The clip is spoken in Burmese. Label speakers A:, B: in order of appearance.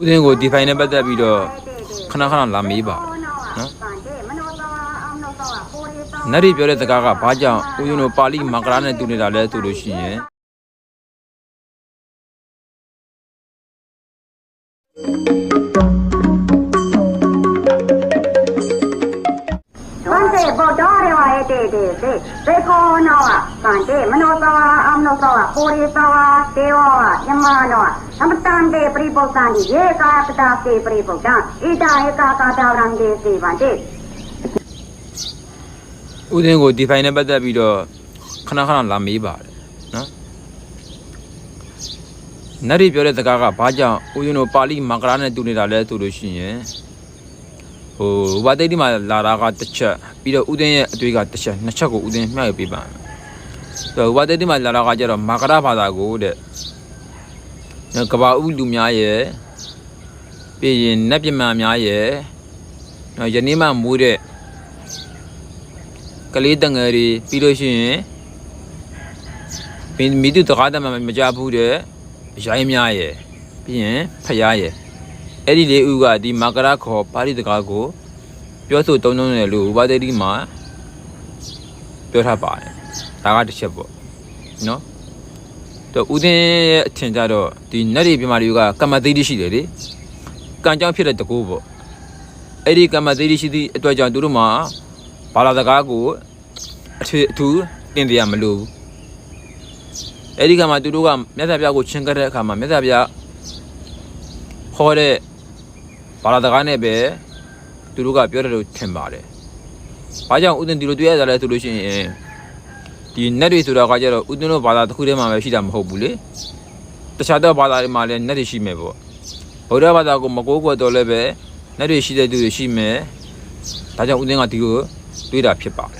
A: ဦးသိန်းကိုဒီဖိုင်နဲ့ပတ်သက်ပြီးတော့ခဏခဏလာမေးပါတယ်နော်နတ်ရီပြောတဲ့စကားကဘာကြောင့်ဦးဇင်းတို့ပါဠိမင်္ဂလာနဲ့တူနေတာလဲဆိုလို့ရှိရင်
B: ဘန္တေဘောတော်ရဝရဲ့တေတေတေသေကောနောဘန္တေမနောသောအမနောသောပုရိသောတေဝယမနောသမတန်တေပရိပုတ္တံဒီယေကာပတာတေပရိပုတ္တံဣဒာဧကာကာတာရံတေစေဘန္တေ
A: ဦးသိန်းကိုဒီဖိုင်နဲ့ပတ်သက်ပြီးတော့ခဏခဏလာမေးပါတယ်နော်နတ်ရီပြောတဲ့စကားကဘာကြောင့်ဦးဇင်းတို့ပါဠိမင်္ဂလာနဲ့တူနေတာလဲဆိုလို့ရှိရင် ဟိုဝါတိတ်ဒီမှာလာတာကတစ်ချက်ပြီးတော့ဦးသိန်းရဲ့အတွေ့ကတစ်ချက်နှစ်ချက်ကိုဦးသိန်းမျှရပေးပါမယ်ဆိုတော့ဝါတိတ်ဒီမှာလာတာကကျတော့မင်္ဂလာဘာသာကိုတဲ့နော်ကဘာဦးလူများရဲ့ပြီးရင်နတ်ပြမများရဲ့နော်ယနေ့မှမွေးတဲ့ကလေးတငယ်တွေပြီးလို့ရှိရင်မင်းမိသူတကားတမမကြဘူးတဲ့ရိုင်းများရယ်ပြီးရင်ဖျားရယ် အဲ့ဒီလေးဦးကဒီမာကရခေါ်ပါဠိတကားကိုပြောဆိုတုံးတုံးတယ်လို့ဥပဒေတိမှာပြောထားပါတယ်ဒါကတစ်ချက်ပေါ့နော်တော့ဦးသိန်းရဲ့အထင်ကြတော့ဒီနတ်တွေပြမာတွေကကမ္မသိတိရှိတယ်လေကံကြောင့်ဖြစ်တဲ့တကူပေါ့အဲ့ဒီကမ္မသိတိရှိသည့်အတွက်ကြောင့်သူတို့မှာဘာလာစကားကိုအထူးအထူးတင်ပြရမလို့ဘူးအဲ့ဒီကမှသူတို့ကမြတ်စွာဘုရားကိုချင်ကြတဲ့အခါမှာမြတ်စွာဘုရားဟောတဲ့ ဘာလာစကားနဲ့ပဲသူတို့ကပြောတယ်လို့ထင်ပါတယ်။ဘာကြောင့်ဥဒင်ဒီလိုတွေ့ရတာလဲဆိုလို့ရှိရင်ဒီနတ်တွေဆိုတာကကြတော့ဥဒင်တို့ဘာသာတစ်ခုတည်းမှာပဲရှိတာမဟုတ်ဘူးလေ။တခြားသောဘာသာတွေမှာလည်းနတ်တွေရှိမယ်ပေါ့။ဗုဒ္ဓဘာသာကိုမကိုးကွယ်တော့လည်းပဲနတ်တွေရှိတဲ့သူတွေရှိမယ်။ဒါကြောင့်ဥဒင်ကဒီကိုတွေးတာဖြစ်ပါတယ်